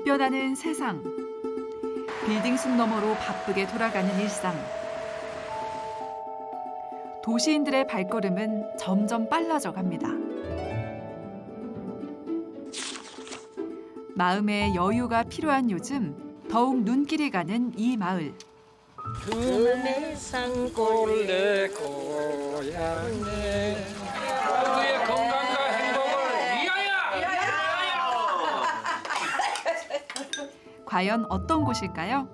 급변하는 세상. 빌딩 숲 너머로 바쁘게 돌아가는 일상. 도시인들의 발걸음은 점점 빨라져 갑니다. 마음의 여유가 필요한 요즘 더욱 눈길이 가는 이 마을. 고향에 모두의 건강과 행복을 위하여! 과연 어떤 곳일까요?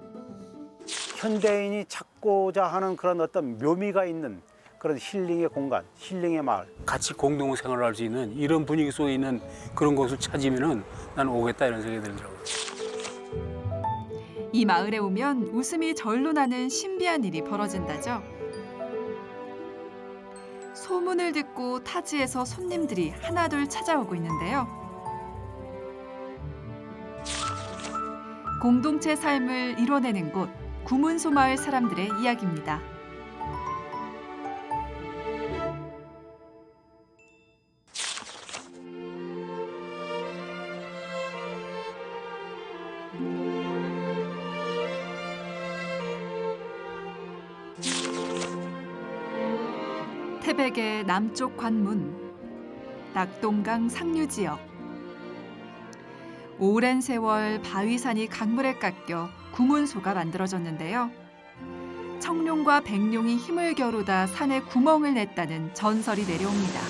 현대인이 찾고자 하는 그런 어떤 묘미가 있는 그런 힐링의 공간, 힐링의 마을. 같이 공동 생활을 할수 있는 이런 분위기 속에 있는 그런 곳을 찾으면은 나는 오겠다 이런 생각이 들더라고요. 이 마을에 오면 웃음이 절로 나는 신비한 일이 벌어진다죠. 소문을 듣고 타지에서 손님들이 하나둘 찾아오고 있는데요. 공동체 삶을 이뤄내는 곳 구문소 마을 사람들의 이야기입니다. 태백의 남쪽 관문, 낙동강 상류 지역. 오랜 세월 바위산이 강물에 깎여 구문소가 만들어졌는데요. 청룡과 백룡이 힘을 겨루다 산에 구멍을 냈다는 전설이 내려옵니다.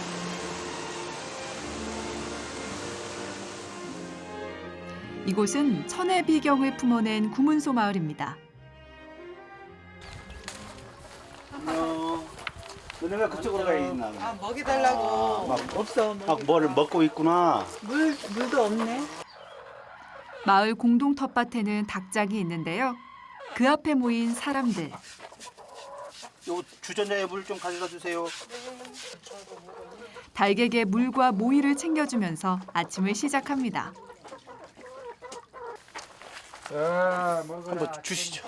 이곳은 천의 비경을 품어낸 구문소 마을입니다. 안녕. 너네 왜 그쪽으로 가 있나? 아 먹이 달라고 막 없어 막 뭐를 먹고 있구나. 물 물도 없네 마을 공동 텃밭에는 닭장이 있는데요. 그 앞에 모인 사람들. 요 주전자에 물 좀 가져다 주세요. 닭에게 물과 모이를 챙겨주면서 아침을 시작합니다. 자, 먹어라. 한번 주시죠.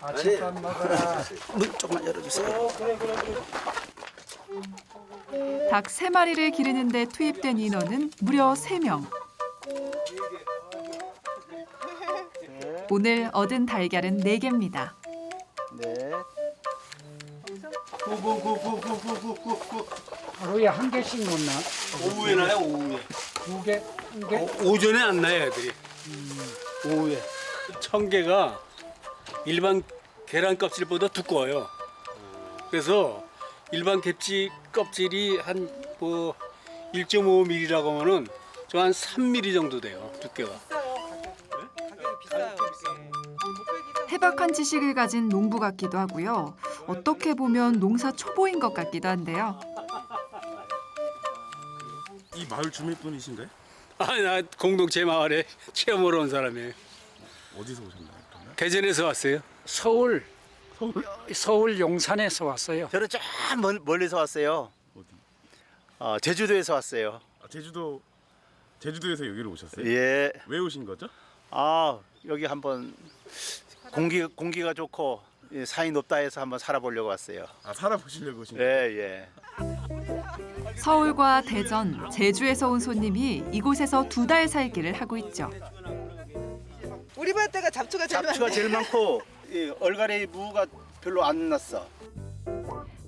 아침밥 먹어라. 문 조금만 열어주세요. 닭 세마리를 기르는데 투입된 인원은 무려 세명 오늘 얻은 달걀은 네개입니다 네. 구구구구구구구구. 하루에 한 개씩 놓나? 오후에 나요 오후에. 두 개, 한 개? 오 전에 안 나요 애들이. 오후에. 청개가 일반 계란 껍질보다 두꺼워요. 그래서 일반 갯지 껍질이 한 뭐 1.5mm라고 하면은 저 한 3mm 정도 돼요 두께가. 해박한 지식을 가진 농부 같기도 하고요. 어떻게 보면 농사 초보인 것 같기도 한데요. 이 마을 주민분이신가요? 아니 나 공동체 마을에 체험으로 온 사람이에요. 어디서 오셨나요? 그러면? 대전에서 왔어요. 서울 서울 용산에서 왔어요. 저는 저 멀, 멀리서 왔어요. 어디? 어, 제주도에서 왔어요. 아, 제주도 제주도에서 여기로 오셨어요? 예. 왜 오신 거죠? 아 여기 한번 공기 공기가 좋고 예, 산이 높다 해서 한번 살아보려고 왔어요. 아 살아보시려고 오신 거예요? 예 예. 서울과 대전, 제주에서 온 손님이 이곳에서 두 달 살기를 하고 있죠. 우리 밭에가 잡초가 제일 잡초가 많네 제일 많고 이 얼갈이 무가 별로 안 났어.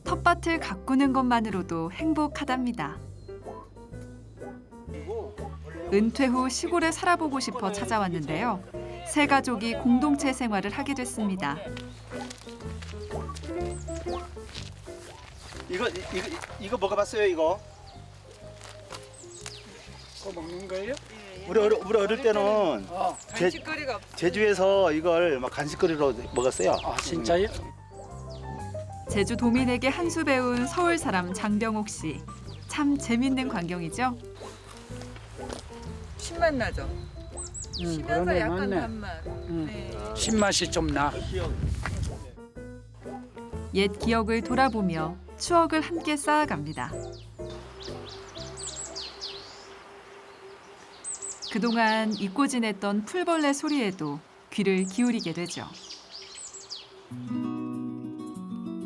텃밭을 가꾸는 것만으로도 행복하답니다. 은퇴 후 시골에 살아보고 싶어 찾아왔는데요. 세 가족이 공동체 생활을 하게 됐습니다. 이거 이- 이거 이거 먹어봤어요 이거? 그거 먹는 거예요? 우리 어릴 우리 어릴 때는 어. 제, 간식거리가 제주에서 이걸 막 간식거리로 먹었어요. 아 진짜요? 제주 도민에게 한 수 배운 서울 사람 장병옥 씨. 참 재밌는 광경이죠. 신맛 나죠 응, 쉬면서 그러네, 약간 맞네. 단맛 응. 네. 신맛이 좀 나. 옛 기억을 돌아보며 추억을 함께 쌓아갑니다. 그동안 잊고 지냈던 풀벌레 소리에도 귀를 기울이게 되죠.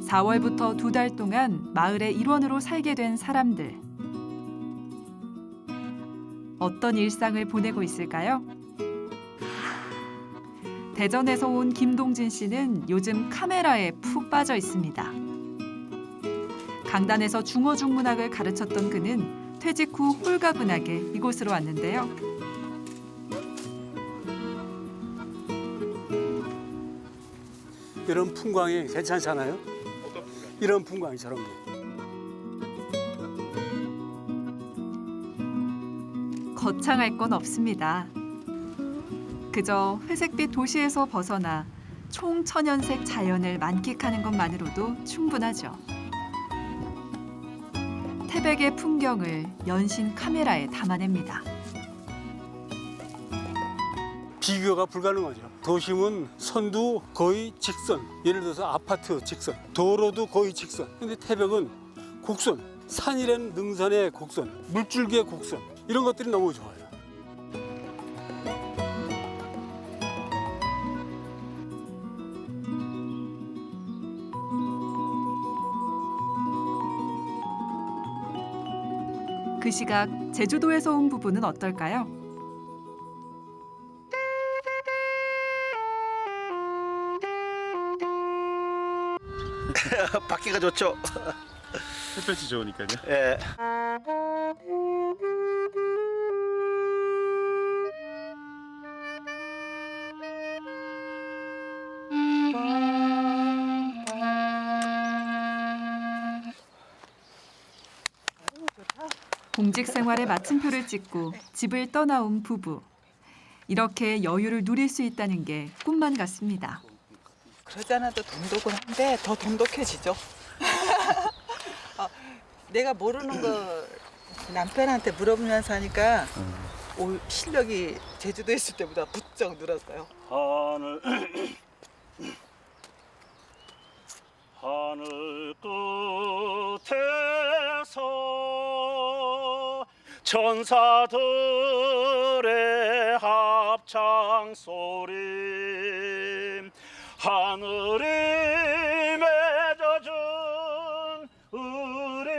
4월부터 두 달 동안 마을의 일원으로 살게 된 사람들. 어떤 일상을 보내고 있을까요? 대전에서 온 김동진 씨는 요즘 카메라에 푹 빠져 있습니다. 강단에서 중어중 문학을 가르쳤던 그는 퇴직 후 홀가분하게 이곳으로 왔는데요. 이런 풍광이 괜찮잖아요. 이런 풍광이 저런 게. 거창할 건 없습니다. 그저 회색빛 도시에서 벗어나 총천연색 자연을 만끽하는 것만으로도 충분하죠. 태백의 풍경을 연신 카메라에 담아냅니다. 비교가 불가능하죠. 도심은 선도 거의 직선. 예를 들어서 아파트 직선, 도로도 거의 직선. 근데 태백은 곡선, 산이란 능선의 곡선, 물줄기의 곡선 이런 것들이 너무 좋아요. 그 시각 제주도에서 온 부부는 어떨까요? 받기가 좋죠. 햇볕이 좋으니까요. 예. 공직 생활에 마침표를 찍고 집을 떠나온 부부. 이렇게 여유를 누릴 수 있다는 게 꿈만 같습니다. 그러지 않아도 돈독은 한데 더 돈독해지죠. 아, 내가 모르는 거 남편한테 물어보면서 하니까 오, 실력이 제주도에 있을 때보다 부쩍 늘었어요. 하늘 하늘 끝에서 천사들의 합창 소리 하늘이 맺어준 우리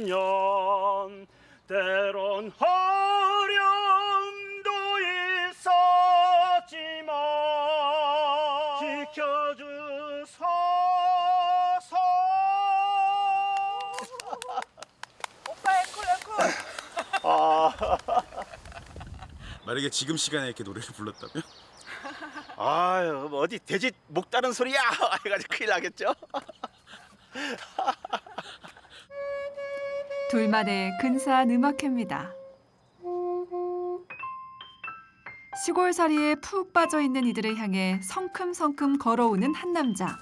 인연 때론 어 만약에 지금 시간에 이렇게 노래를 불렀다면 아유 뭐 어디 돼지 목 따는 소리야 해가지고 큰일 나겠죠 둘만의 근사한 음악회입니다. 시골살이에 푹 빠져 있는 이들을 향해 성큼성큼 걸어오는 한 남자.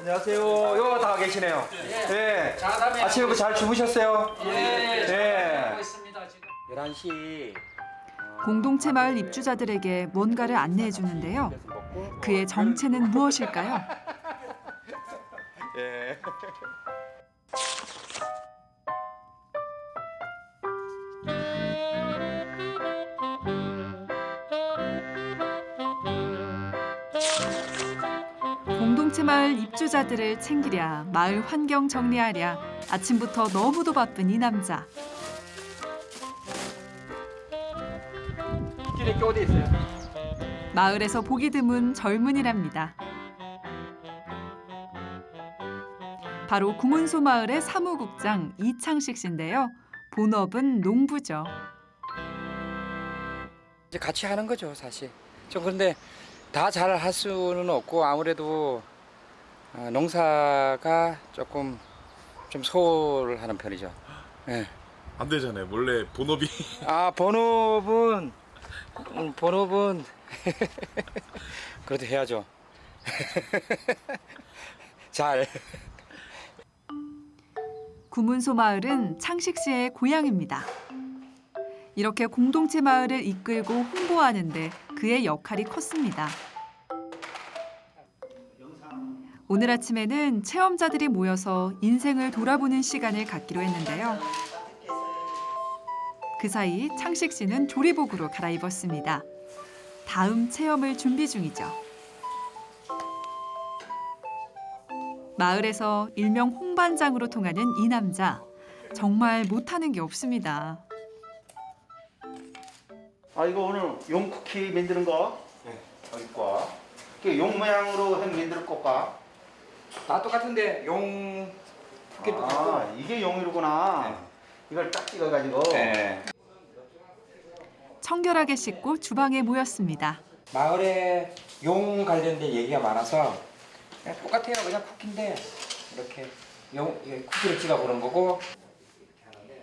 안녕하세요. 요다 계시네요. 예. 자담에 아침에 잘 주무셨어요? 예, 예. 하고 있습니다 지금. 11시 공동체 마을 입주자들에게 뭔가를 안내해 주는데요. 그의 정체는 무엇일까요? 예. 공동체 마을 입주자들을 챙기랴, 마을 환경 정리하랴. 아침부터 너무도 바쁜 이 남자. 게 어디 있어요? 마을에서 보기 드문 젊은이랍니다. 바로 구문소 마을의 사무국장 이창식 씨인데요. 본업은 농부죠. 이제 같이 하는 거죠 사실. 좀 그런데 다 잘 할 수는 없고 아무래도 어, 농사가 조금 좀 소홀하는 편이죠. 예. 안 되잖아요. 원래 본업이 아 본업은 음, 본업은 그래도 해야죠. 잘. 구문소 마을은 창식 씨의 고향입니다. 이렇게 공동체 마을을 이끌고 홍보하는데 그의 역할이 컸습니다. 오늘 아침에는 체험자들이 모여서 인생을 돌아보는 시간을 갖기로 했는데요. 그 사이 창식 씨는 조리복으로 갈아입었습니다. 다음 체험을 준비 중이죠. 마을에서 일명 홍반장으로 통하는 이 남자 정말 못하는 게 없습니다. 아 이거 오늘 용 쿠키 만드는 거? 네. 여기 거. 이게 용 모양으로 해 만들 거까? 다 똑같은데 용아 이게 용이로구나. 네. 이걸 딱 찍어가지고. 네. 청결하게 씻고 주방에 모였습니다. 마을에 용 관련된 얘기가 많아서 그냥 똑같아요. 그냥 쿠키인데 이렇게 용 이게 쿠키를 찍어 보는 거고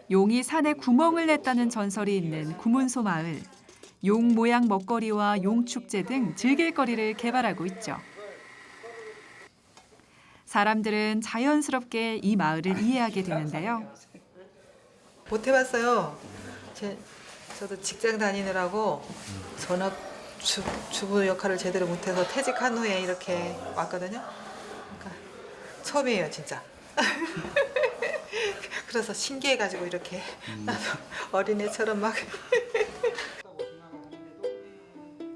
용이 산에 구멍을 냈다는 전설이 있는 구문소 마을. 용 모양 먹거리와 용 축제 등 즐길 거리를 개발하고 있죠. 사람들은 자연스럽게 이 마을을 이해하게 되는데요. 못 해봤어요. 제, 저도 직장 다니느라고 전업 주, 주부 역할을 제대로 못해서 퇴직한 후에 이렇게 왔거든요. 그러니까 처음이에요, 진짜. 그래서 신기해가지고 이렇게 나도 어린애처럼 막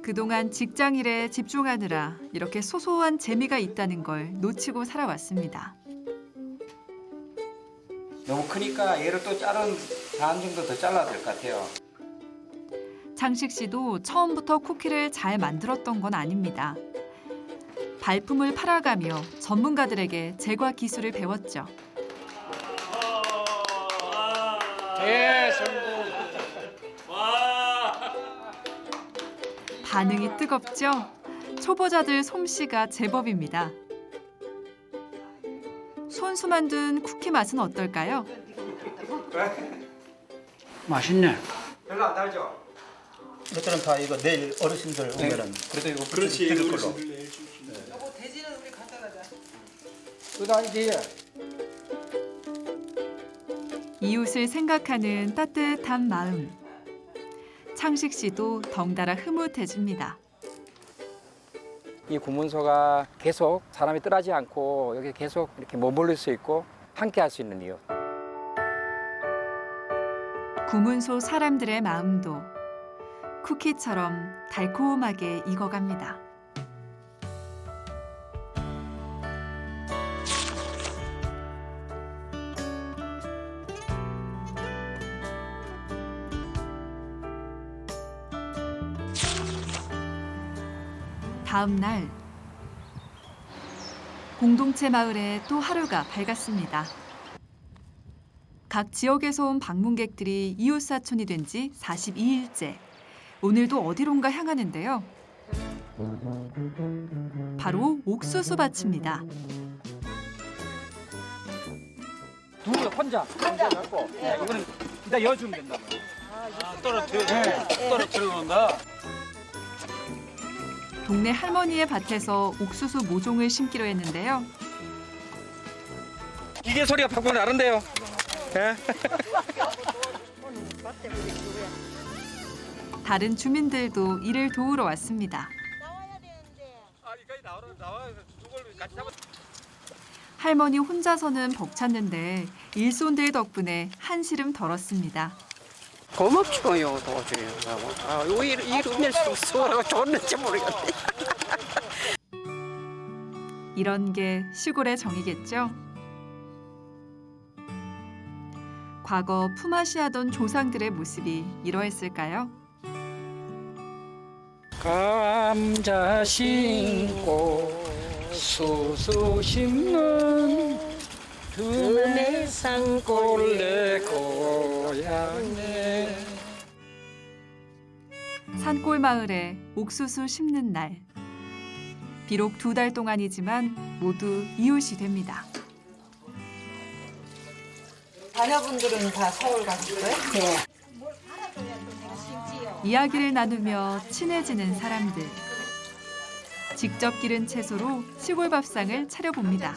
그동안 직장 일에 집중하느라 이렇게 소소한 재미가 있다는 걸 놓치고 살아왔습니다. 너무 크니까 얘를 또 자른 반 정도 더 잘라야 될 것 같아요. 창식 씨도 처음부터 쿠키를 잘 만들었던 건 아닙니다. 발품을 팔아가며 전문가들에게 제과 기술을 배웠죠. 예, 성공. 반응이 뜨겁죠? 초보자들 솜씨가 제법입니다. 손수 만든 쿠키 맛은 어떨까요? 맛있네. 별로 안 달죠? 이것들은 다 이거 내일 어르신들 오면은 그래도 이거 그렇지. 드릴 걸로. 어르신들 내일 있는. 여보 돼지는 우리 가져가자. 그 아이디어. 이웃을 생각하는 따뜻한 마음. 창식 씨도 덩달아 흐뭇해집니다. 이 구문소가 계속 사람이 떠나지 않고 여기 계속 이렇게 머물릴 수 있고 함께 할 수 있는 이유. 구문소 사람들의 마음도 쿠키처럼 달콤하게 익어갑니다. 다음 날 공동체 마을에 또 하루가 밝았습니다. 각 지역에서 온 방문객들이 이웃 사촌이 된 지 42일째. 오늘도 어디론가 향하는데요. 바로 옥수수 밭입니다. 둘이 혼자 혼자 갖고 이거는 일단 여주면 된다. 떨어뜨려. 떨어뜨려 놓는다. 동네 할머니의 밭에서 옥수수 모종을 심기로 했는데요. 이게 소리가 팍팍 나는데요. 다른 주민들도 이를 도우러 왔습니다. 할머니 혼자서는 벅찼는데 일손들 덕분에 한시름 덜었습니다. 고맙죠요 도저히 아, 왜 이러면서 수월하고 좋는지 모르겠네 이런 게 시골의 정이겠죠? 과거 품앗이하던 조상들의 모습이 이러했을까요? 감자 심고 수수 심는 금의 산골 고향에 산골 마을에 옥수수 심는 날. 비록 두 달 동안이지만 모두 이웃이 됩니다. 자녀분들은 다 서울 가셨어요? 이야기를 나누며 친해지는 사람들. 직접 기른 채소로 시골 밥상을 차려봅니다.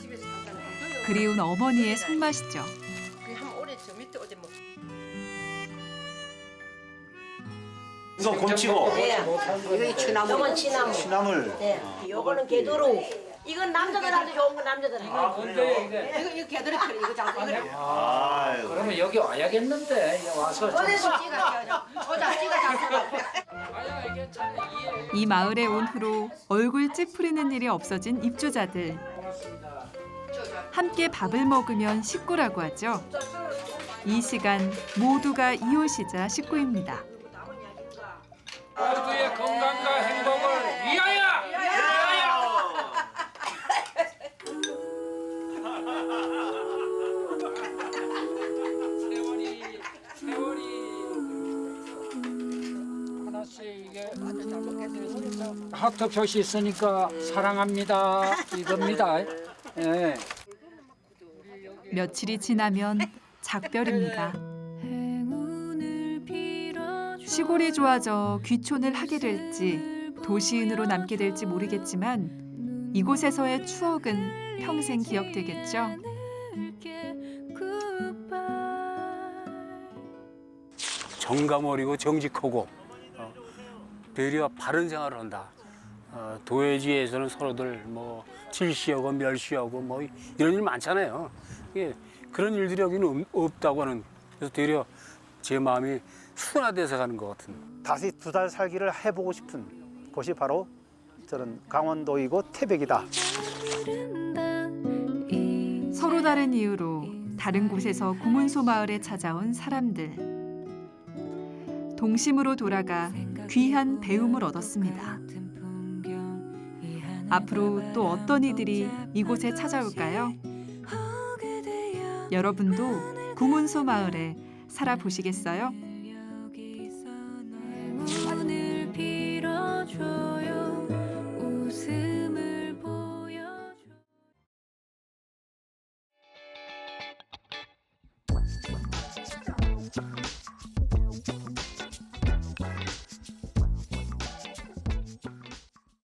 그리운 어머니의 손맛이죠. 이거 곰치고 이거 이건 취나물 시나물. 네. 요거는 개도루 이건 남자들한테 좋은 거 남자들한테 아 이거 이거 개도루 필요 이거 장수 이거 아유. 그러면 여기 와야겠는데 이제 와서 좀. 어디서 찍어 찍어 장수 이 마을에 온 후로 얼굴 찌푸리는 일이 없어진 입주자들. 함께 밥을 먹으면 식구라고 하죠. 이 시간 모두가 이웃이자 식구입니다. 모두의 건강과 행복 하트 표시 있으니까 사랑합니다 이겁니다. 예. 며칠이 지나면 작별입니다. 시골이 좋아져 귀촌을 하게 될지 도시인으로 남게 될지 모르겠지만 이곳에서의 추억은 평생 기억되겠죠. 정감 어리고 정직하고 어, 되려 바른 생활을 한다. 어, 도회지에서는 서로들 뭐 질시하고 멸시하고 뭐 이런 일 많잖아요. 이게 그런 일들이 여기는 없- 없다고 하는 그래서 되려 제 마음이 순화돼서 가는 것 같은. 다시 두 달 살기를 해보고 싶은 곳이 바로 저는 강원도이고 태백이다. 서로 다른 이유로 다른 곳에서 구문소 마을에 찾아온 사람들. 동심으로 돌아가 귀한 배움을 얻었습니다. 앞으로 또 어떤 이들이 이곳에 찾아올까요? 여러분도 구문소 마을에 살아보시겠어요?